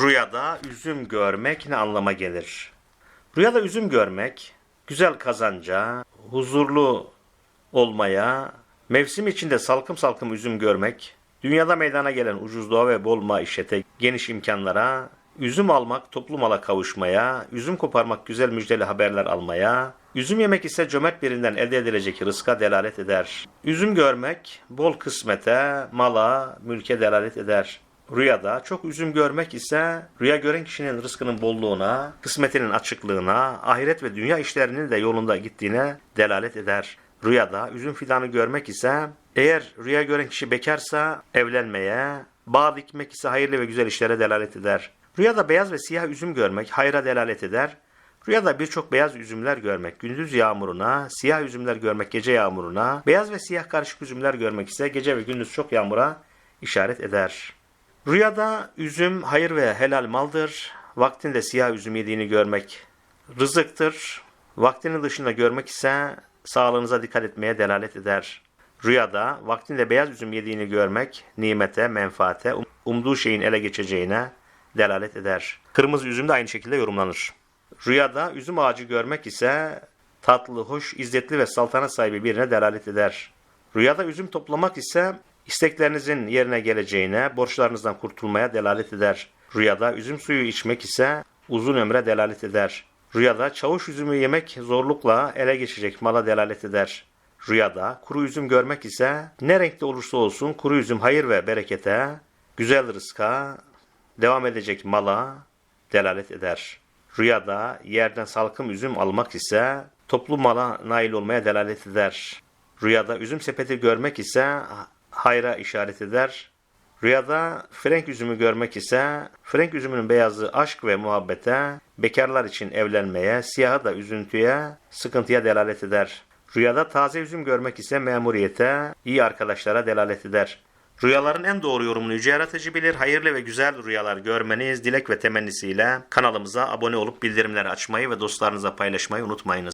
Rüyada üzüm görmek ne anlama gelir? Rüyada üzüm görmek, güzel kazanca, huzurlu olmaya, mevsim içinde salkım salkım üzüm görmek, dünyada meydana gelen ucuzluğa ve bol maişete, geniş imkanlara, üzüm almak toplu mala kavuşmaya, üzüm koparmak güzel müjdeli haberler almaya, üzüm yemek ise cömert birinden elde edilecek rızka delalet eder. Üzüm görmek bol kısmete, mala, mülke delalet eder. Rüyada çok üzüm görmek ise rüya gören kişinin rızkının bolluğuna, kısmetinin açıklığına, ahiret ve dünya işlerinin de yolunda gittiğine delalet eder. Rüyada üzüm fidanı görmek ise eğer rüya gören kişi bekarsa evlenmeye, bağ dikmek ise hayırlı ve güzel işlere delalet eder. Rüyada beyaz ve siyah üzüm görmek hayra delalet eder. Rüyada birçok beyaz üzümler görmek gündüz yağmuruna, siyah üzümler görmek gece yağmuruna, beyaz ve siyah karışık üzümler görmek ise gece ve gündüz çok yağmura işaret eder. Rüyada üzüm hayır ve helal maldır. Vaktinde siyah üzüm yediğini görmek rızıktır. Vaktinin dışında görmek ise sağlığınıza dikkat etmeye delalet eder. Rüyada vaktinde beyaz üzüm yediğini görmek nimete, menfaate, um- umduğu şeyin ele geçeceğine delalet eder. Kırmızı üzüm de aynı şekilde yorumlanır. Rüyada üzüm ağacı görmek ise tatlı, hoş, izzetli ve saltanat sahibi birine delalet eder. Rüyada üzüm toplamak ise isteklerinizin yerine geleceğine, borçlarınızdan kurtulmaya delalet eder. Rüyada üzüm suyu içmek ise uzun ömre delalet eder. Rüyada çavuş üzümü yemek zorlukla ele geçecek mala delalet eder. Rüyada kuru üzüm görmek ise ne renkte olursa olsun kuru üzüm hayır ve berekete, güzel rızka, devam edecek mala delalet eder. Rüyada yerden salkım üzüm almak ise toplu mala nail olmaya delalet eder. Rüyada üzüm sepeti görmek ise hayra işaret eder. Rüyada frenk üzümü görmek ise frenk üzümünün beyazı aşk ve muhabbete, bekarlar için evlenmeye, siyahı da üzüntüye, sıkıntıya delalet eder. Rüyada taze üzüm görmek ise memuriyete, iyi arkadaşlara delalet eder. Rüyaların en doğru yorumunu Yüce Yaratıcı bilir. Hayırlı ve güzel rüyalar görmeniz dilek ve temennisiyle kanalımıza abone olup bildirimleri açmayı ve dostlarınıza paylaşmayı unutmayınız.